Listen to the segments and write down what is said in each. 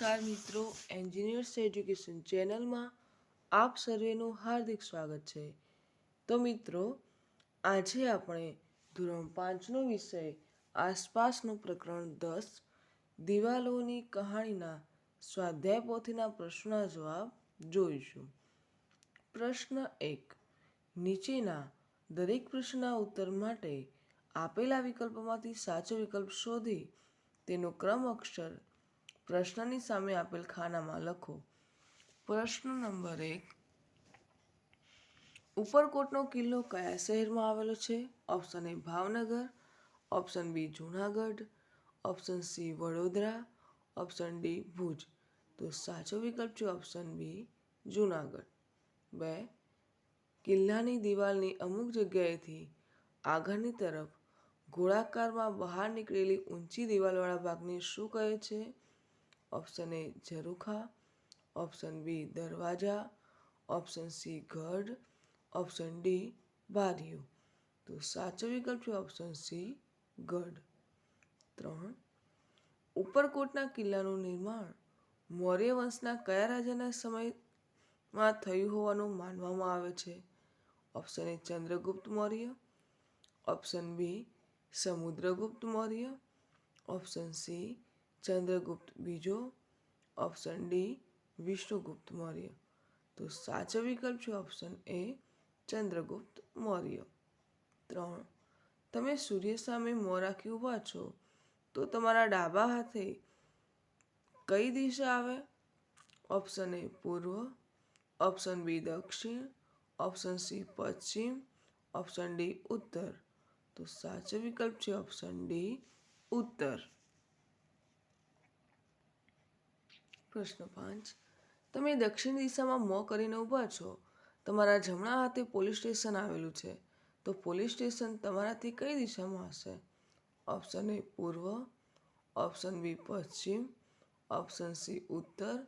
નમસ્કાર મિત્રો engineers education ચેનલમાં આપ સર્વેનું હાર્દિક સ્વાગત છે. તો મિત્રો, આજે આપણે ધોરણ પાંચનો વિષય, આસપાસનું પ્રકરણ દસ, દિવાલોની કહાણીના સ્વાધ્યાય પોથીના પ્રશ્નના જવાબ જોઈશું. પ્રશ્ન એક, નીચેના દરેક પ્રશ્નના ઉત્તર માટે આપેલા વિકલ્પોમાંથી સાચો વિકલ્પ શોધી તેનો ક્રમ અક્ષર પ્રશ્નની સામે આપેલ ખાનામાં લખો. પ્રશ્ન નંબર એક. ઉપરકોટનો કિલ્લો કયા શહેરમાં આવેલો છે? Option A Bhavnagar, option B Junagadh, option C Vadodara, option D Bhuj. તો સાચો વિકલ્પ છે ઓપ્શન બી જૂનાગઢ. બે. કિલ્લાની દિવાલની અમુક જગ્યાએથી આગળની તરફ ગોળાકારમાં બહાર નીકળેલી ઊંચી દિવાલવાળા ભાગને શું કહે છે? ઓપ્શન એ ઝરૂખા ઓપ્શન બી દરવાજા ઓપ્શન સી ગઢ ઓપ્શન ડી બારીઓ તો સાચો વિકલ્પ છે ઓપ્શન સી ગઢ ત્રણ. ઉપરકોટના કિલ્લાનું નિર્માણ મૌર્ય વંશના કયા રાજાના સમયમાં થયું હોવાનું માનવામાં આવે છે? Option A Chandragupta Maurya. Option B Samudragupta Maurya. Option C Chandragupta. બીજો ઓપ્શન ડી વિષ્ણુગુપ્ત મૌર્ય. તો સાચો વિકલ્પ છે ઓપ્શન એ ચંદ્રગુપ્ત મૌર્ય. ત્રણ, તમે સૂર્ય સામે મોં રાખી ઊભા છો, તો તમારા ડાબા હાથે કઈ દિશા આવે? ઓપ્શન એ પૂર્વ, ઓપ્શન બી દક્ષિણ, ઓપ્શન સી પશ્ચિમ, ઓપ્શન ડી ઉત્તર. તો સાચો વિકલ્પ છે ઓપ્શન ડી ઉત્તર. પ્રશ્ન પાંચ. તમે દક્ષિણ દિશામાં મોં કરીને ઊભા છો. તમારા જમણા હાથે પોલીસ સ્ટેશન આવેલું છે. તો પોલીસ સ્ટેશન તમારાથી કઈ દિશામાં હશે? ઓપ્શન એ પૂર્વ, ઓપ્શન બી પશ્ચિમ, ઓપ્શન સી ઉત્તર,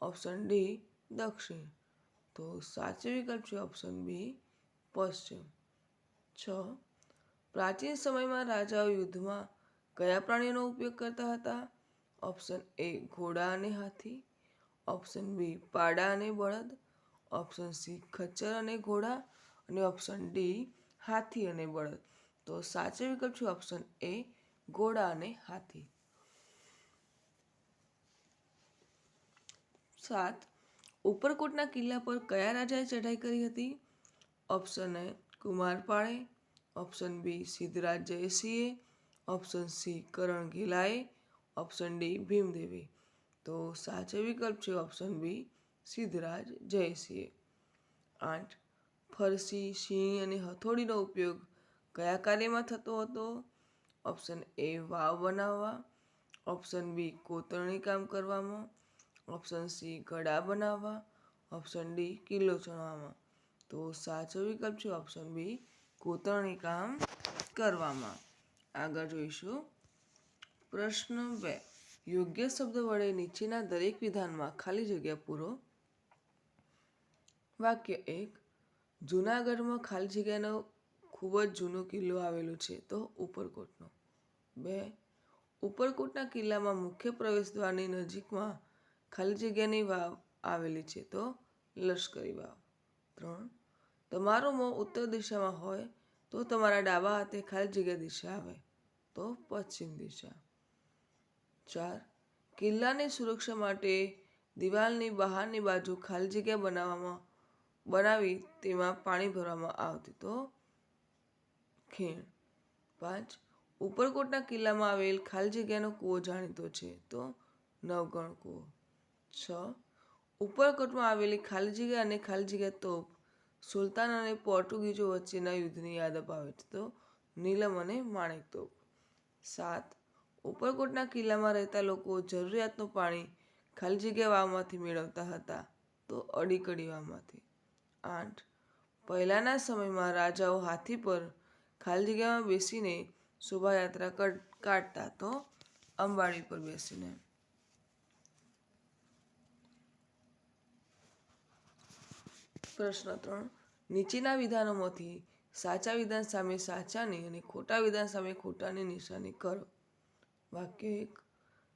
ઓપ્શન ડી દક્ષિણ. તો સાચો વિકલ્પ છે ઓપ્શન બી પશ્ચિમ. છ. પ્રાચીન સમયમાં રાજાઓ યુદ્ધમાં કયા પ્રાણીઓનો ઉપયોગ કરતા હતા? ઓપ્શન એ ઘોડા અને હાથી, ઓપ્શન બી પાડા અને બળદ, ઓપ્શન સી ખચ્ચર અને ઘોડા અને ઓપ્શન ડી હાથી અને બળદ. તો સાચો વિકલ્પ છે ઓપ્શન એ ઘોડા અને હાથી. સાત, ઉપરકોટના કિલ્લા પર કયા રાજાએ ચઢાઈ કરી હતી? ઓપ્શન એ કુમારપાળે, ઓપ્શન બી સિદ્ધરાજ જયસિંહે, ઓપ્શન સી કરણ ઘેલાએ ઓપ્શન ડી ભીમદેવી. તો સાચો વિકલ્પ છે ઓપ્શન બી સિદ્ધરાજ જયસિંહ. આઠ, ફરસી, સિંહ અને હથોડીનો ઉપયોગ કયા કાર્યમાં થતો હતો? ઓપ્શન એ વાવ બનાવવા, ઓપ્શન બી કોતરણી કામ કરવામાં, ઓપ્શન સી ઘડા બનાવવા, ઓપ્શન ડી કિલ્લો ચણવામાં. તો સાચો વિકલ્પ છે ઓપ્શન બી કોતરણી કામ કરવામાં. આગળ જોઈશું પ્રશ્ન બે. યોગ્ય શબ્દ વડે નીચેના દરેક વિધાનમાં ખાલી જગ્યા પૂરો? વાક્ય એક. જૂનાગઢમાં ખાલી જગ્યાનો ખૂબ જ જૂનો કિલ્લો આવેલો છે, તો ઉપરકોટનો. બે. ઉપરકોટના કિલ્લામાં મુખ્ય પ્રવેશદ્વારની નજીકમાં ખાલી જગ્યાની વાવ આવેલી છે, તો લશ્કરી વાવ. ત્રણ. તમારો મોં ઉત્તર દિશામાં હોય, તો તમારા ડાબા હાથે ખાલી જગ્યા દિશા આવે, તો પશ્ચિમ દિશા. ચાર. કિલ્લાની સુરક્ષા માટે દિવાલની બહારની બાજુ ખાલી જગ્યા બનાવવામાં બનાવી તેમાં પાણી ભરવામાં આવતી તો ખીણ. પાંચ. ઉપરકોટના કિલ્લામાં આવેલ ખાલી જગ્યાનો કૂવો જાણીતો છે તો નવગણ કૂવો. છ. ઉપરકોટમાં આવેલી ખાલી જગ્યા અને ખાલી જગ્યા તોપ સુલતાન અને પોર્ટુગીઝો વચ્ચેના યુદ્ધની યાદ અપાવે છે તો નીલમ અને માણેક તોપ. સાત. ઉપરકોટના કિલ્લામાં રહેતા લોકો જરૂરિયાતનું પાણી ખાલી જગ્યા વાવમાંથી મેળવતા હતા તો અડીકડી વાવમાંથી આઠ. પહેલાંના સમયમાં રાજાઓ હાથી પર ખાલી જગ્યામાં બેસીને શોભાયાત્રા કાઢતા તો અંબાડી પર બેસીને. પ્રશ્ન ત્રણ. નીચેના વિધાનોમાંથી સાચા વિધાન સામે સાચાની અને ખોટા વિધાન સામે ખોટાની નિશાની કરો. વાક્ય એક,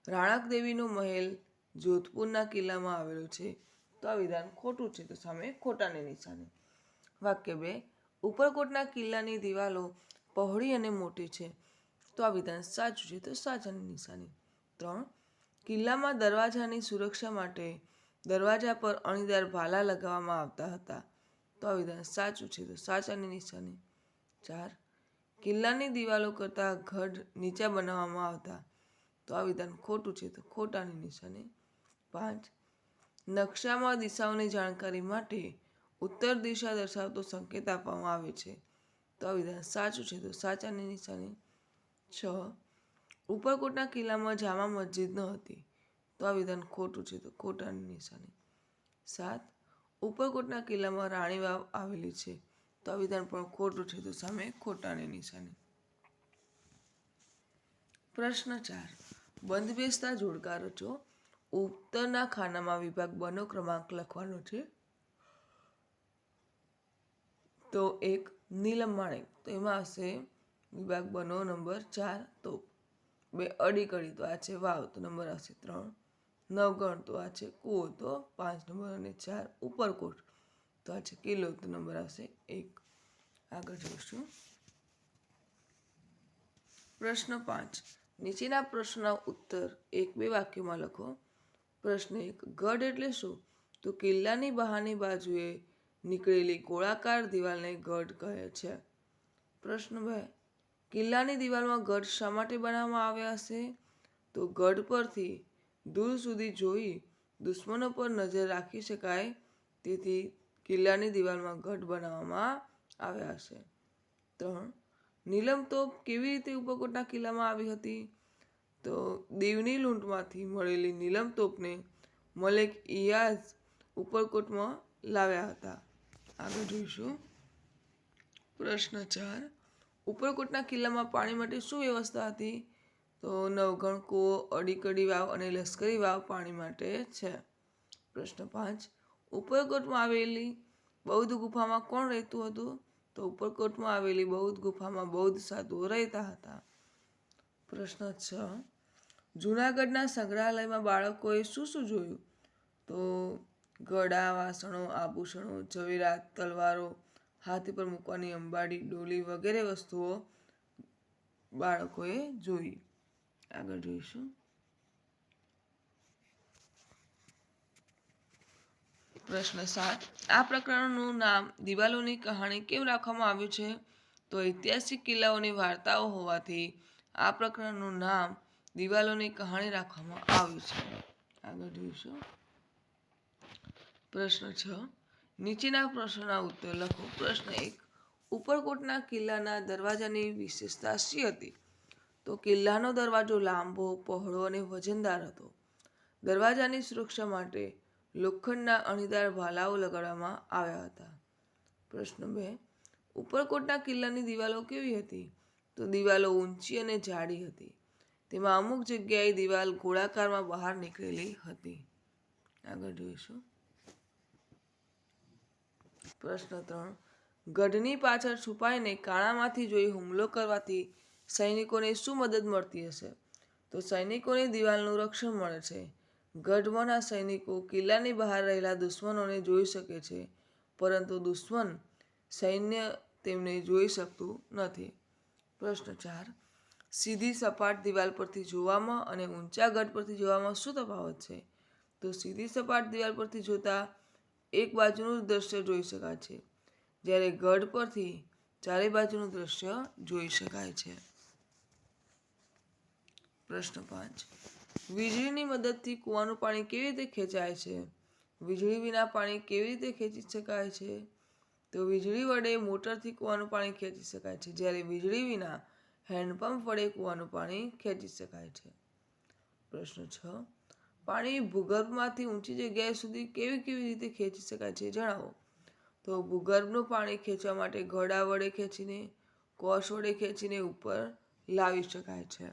રાણક દેવીનો મહેલ જોધપુરના કિલ્લામાં આવેલું છે. તો આ વિધાન ખોટું છે. તો સામે ખોટાની નિશાની. વાક્ય બે, ઉપરકોટના કિલ્લાની દિવાલો પહોળી અને મોટી છે. તો આ વિધાન સાચું છે. તો સાચાની નિશાની. ત્રણ, કિલ્લામાં દરવાજાની સુરક્ષા માટે દરવાજા પર અણીદાર ભાલા લગાવવામાં આવતા હતા. તો આ વિધાન સાચું છે. તો સાચાની નિશાની. ચાર, કિલ્લાની દિવાલો કરતાં ગઢ નીચા બનાવવામાં આવતા. તો આ વિધાન ખોટું છે તો ખોટાની નિશાની પાંચ. નકશામાં દિશાઓની જાણકારી માટે ઉત્તર દિશા દર્શાવતો સંકેત આપવામાં આવે છે. તો આ વિધાન સાચું છે તો સાચાની નિશાની છ. ઉપરકોટના કિલ્લામાં જામા મસ્જિદ ન હતી. તો આ વિધાન ખોટું છે તો ખોટાની નિશાની સાત. ઉપરકોટના કિલ્લામાં રાણી વાવ આવેલી છે. તો આ વિધાન પણ ખોટું છે તો સામે ખોટાની નિશાની. પ્રશ્ન ચાર. બંધ બેસતા જોડકા રચો ઉત્તરના ખાનામાં વિભાગ બનો ક્રમાંક લખવાનો છે. તો એક નીલમ માણેક. તો એમાં હશે વિભાગ બનો નંબર ચાર તો બે અડી કડી તો આ છે વાવ, તો નંબર આવશે ત્રણ. નવગણ તો આ છે કૂવો, તો પાંચ નંબર અને ચાર ઉપરકોટ તો આ છે કિલ્લો તો નંબર આવશે એક. આગળ જોઈશું પ્રશ્ન પાંચ. નીચેના પ્રશ્નના ઉત્તર એક બે વાક્યમાં લખો. પ્રશ્ન એક, ગઢ એટલે શું? તો કિલ્લાની બહારની બાજુએ નીકળેલી ગોળાકાર દિવાલને ગઢ કહે છે. પ્રશ્ન બે, કિલ્લાની દિવાલમાં ગઢ શા માટે બનાવવામાં આવ્યા હશે? તો ગઢ પરથી દૂર સુધી જોઈ દુશ્મનો પર નજર રાખી શકાય, તેથી કિલ્લાની દિવાલમાં ગઢ બનાવવામાં આવ્યા હશે. ત્રણ નીલમ તોપ કેવી રીતે ઉપરકોટના કિલ્લામાં આવી હતી? તો દેવની લૂંટમાંથી મળેલી નીલમ તોપને મલેક ઇયાઝ ઉપરકોટમાં લાવ્યા હતા. આગળ જોઈશું. પ્રશ્ન ચાર. ઉપરકોટના કિલ્લામાં પાણી માટે શું વ્યવસ્થા હતી? તો નવગણ કૂવો, અડીકડી વાવ અને લશ્કરી વાવ પાણી માટે છે. પ્રશ્ન પાંચ. ઉપરકોટમાં આવેલી બૌદ્ધ ગુફામાં કોણ રહેતું હતું? તો ઉપરકોટમાં આવેલી બૌદ્ધ ગુફામાં બૌદ્ધ સાધુઓ રહેતા હતા. પ્રશ્ન છ. જૂનાગઢના સંગ્રહાલયમાં બાળકોએ શું શું જોયું? તો ગળા, વાસણો, આભૂષણો, ઝવેરાત, તલવારો, હાથી પર મૂકવાની અંબાડી, ડોલી વગેરે વસ્તુઓ બાળકોએ જોઈ. આગળ જોઈશું. પ્રશ્ન સાત. આ પ્રકરણનું નામ દિવાલોની કહાણી કેમ રાખવામાં આવ્યું છે? તો ઐતિહાસિક કિલ્લાઓની વાર્તાઓ હોવાથી આ પ્રકરણનું નામ દિવાલોની કહાણી રાખવામાં આવ્યું છે. આગળ જોઈશું. પ્રશ્ન છ. નીચેના પ્રશ્નના ઉત્તર લખો. પ્રશ્ન એક. ઉપરકોટના કિલ્લાના દરવાજાની વિશેષતા શી હતી? તો કિલ્લાનો દરવાજો લાંબો, પહોળો અને વજનદાર હતો. દરવાજાની સુરક્ષા માટે લોખંડના અણીદાર ભાલાઓ લગાડવામાં આવ્યા હતા. પ્રશ્ન બે, ઉપરકોટના કિલ્લાની દિવાલો કેવી હતી? તો દિવાલો ઊંચી અને જાડી હતી. તેમાં અમુક જગ્યાએ દિવાલ ગોળાકારમાં બહાર નીકળેલી હતી. આગળ જોઈશું. પ્રશ્ન ત્રણ, ગઢની પાછળ છુપાઈને કાણામાંથી જોઈ હુમલો કરવાથી સૈનિકોને શું મદદ મળતી હશે? તો સૈનિકોને દિવાલનું રક્ષણ મળે છે. ગઢમાંના સૈનિકો કિલ્લાની બહાર રહેલા દુશ્મનોને જોઈ શકે છે, પરંતુ દુશ્મન સૈન્ય તેમને જોઈ શકતું નથી. પ્રશ્ન ચાર. સીધી સપાટ દિવાલ પરથી જોવામાં અને ઊંચા ગઢ પરથી જોવામાં શું તફાવત છે? તો સીધી સપાટ દિવાલ પરથી જોતા એક બાજુનું દ્રશ્ય જોઈ શકાય છે, જ્યારે ગઢ પરથી ચારે બાજુનું દ્રશ્ય જોઈ શકાય છે. પ્રશ્ન પાંચ. વીજળીની મદદથી કૂવાનું પાણી કેવી રીતે ખેંચાય છે? વીજળી વિના પાણી કેવી રીતે ખેંચી શકાય છે? તો વીજળી વડે મોટરથી કૂવાનું પાણી ખેંચી શકાય છે, જ્યારે વીજળી વિના હેન્ડપંપ વડે કૂવાનું પાણી ખેંચી શકાય છે. પ્રશ્ન છ. પાણી ભૂગર્ભમાંથી ઊંચી જગ્યાએ સુધી કેવી કેવી રીતે ખેંચી શકાય છે, જણાવો. તો ભૂગર્ભનું પાણી ખેંચવા માટે ઘડા વડે ખેંચીને, કોષ વડે ખેંચીને ઉપર લાવી શકાય છે.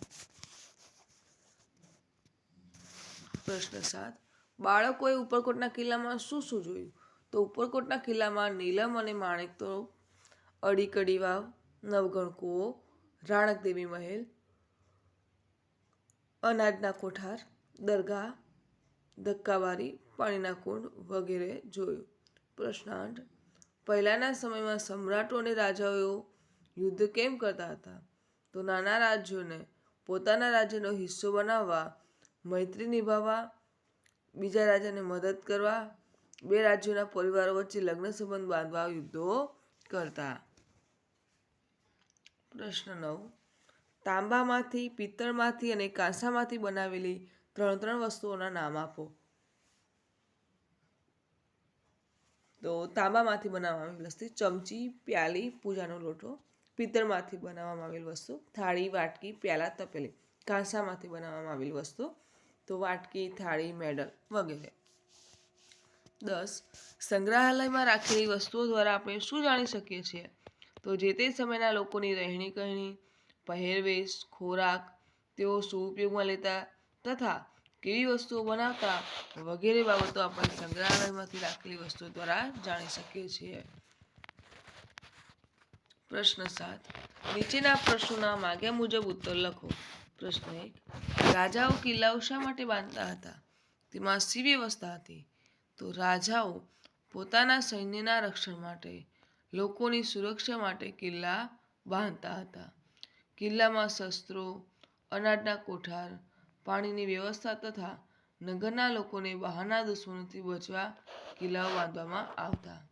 પ્રશ્ન સાત. બાળકોએ ઉપરકોટના કિલ્લામાં શું શું જોયું તો ઉપરકોટના કિલ્લામાં નીલમ અને માણેક તો અડીકડી વાવ, નવગણ કૂવો રાણકદેવી મહેલ, અનાજના કોઠાર, દરગાહ ધક્કાવારી પાણીના કુંડ વગેરે જોયું. પ્રશ્ન આઠ. પહેલાંના સમયમાં સમ્રાટો અને રાજાઓ યુદ્ધ કેમ કરતા હતા? તો નાના રાજ્યોને પોતાના રાજ્યનો હિસ્સો બનાવવા મૈત્રી નિભાવવા બીજા રાજાને મદદ કરવા, બે રાજ્યોના પરિવારો વચ્ચે લગ્ન સંબંધ બાંધવા યુદ્ધો કરતા. પ્રશ્ન નવ. તાંબામાંથી, પિત્તળમાંથી અને કાંસામાંથી બનાવેલી ત્રણ ત્રણ વસ્તુઓના નામ આપો. તો તાંબામાંથી બનાવવામાં આવેલી વસ્તુ ચમચી, પ્યાલી, પૂજાનો લોટો, પિત્તળમાંથી બનાવવામાં આવેલી વસ્તુ, થાળી, વાટકી, પ્યાલા, તપેલી, કાંસામાંથી બનાવવામાં આવેલી વસ્તુ તો વાટકી, થાળી, મેડલ વગેરે. દસ, સંગ્રહાલયમાં રાખેલી વસ્તુઓ દ્વારા આપણે શું જાણી શકીએ છીએ? તો જે તે સમયના લોકોની રહેણી કહેણી, પહેરવેશ, ખોરાક, તેઓ શું ઉપયોગમાં લેતા તથા કેવી વસ્તુઓ બનાવતા વગેરે બાબતો આપણે સંગ્રહાલયમાંથી રાખેલી વસ્તુઓ દ્વારા જાણી શકીએ છીએ. પ્રશ્ન સાત, નીચેના પ્રશ્નોના માગ્યા મુજબ ઉત્તર લખો. પ્રશ્ન એક રાજાઓ કિલ્લાઓ શા માટે બાંધતા હતા? તેમાં સી વ્યવસ્થા હતી. તો રાજાઓ પોતાના સૈન્યના રક્ષણ માટે, લોકોની સુરક્ષા માટે કિલ્લા બાંધતા હતા. કિલ્લામાં શસ્ત્રો, અનાજના કોઠાર, પાણીની વ્યવસ્થા તથા નગરના લોકોને બહારના દુશ્મનોથી બચવા કિલ્લાઓ બાંધવામાં આવતા.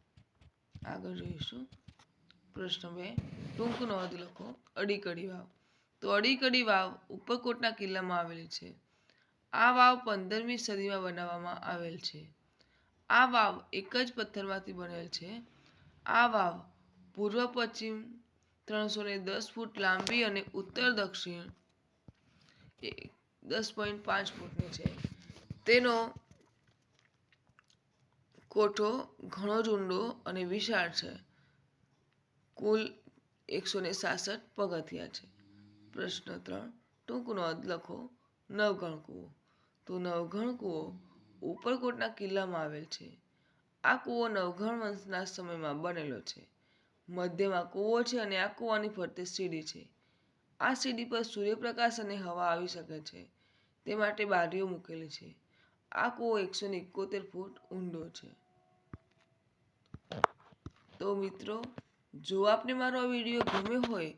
આગળ જોઈશું. પ્રશ્ન બે. ટૂંક નોંધ લખો અડીકડી વાવ. તો અડીકડી વાવ ઉપરકોટના કિલ્લામાં આવેલી છે. આ વાવ પંદરમી સદીમાં બનાવવામાં આવેલ છે. આ વાવ એક જ પથ્થરમાંથી બનેલ છે. આ વાવ પૂર્વ પશ્ચિમ ત્રણસો ને દસ ફૂટ લાંબી અને ઉત્તર દક્ષિણ દસ પોઈન્ટ પાંચ ફૂટની છે. તેનો કોઠો ઘણો જ ઊંડો અને વિશાળ છે. કુલ એકસો ને સાસઠ પગથિયા છે. પ્રશ્ન ત્રણ. ટૂંકનો અંત લખો. નવઘણ કૂવો તો નવઘણ કૂવો ઉપરકોટના કિલ્લામાં આવેલ છે. આ કૂવો નવઘણ વંશના સમયમાં બનેલો છે. મધ્યમાં કૂવો છે અને આ કૂવાની ફરતે સીડી છે. આ સીડી પર સૂર્યપ્રકાશ અને હવા આવી શકે છે. તે માટે બારીઓ મૂકેલી છે. આ કૂવો એકસો ને એકોતેર ફૂટ ઊંડો છે. તો મિત્રો, જો આપને મારો આ વીડિયો ગમ્યો હોય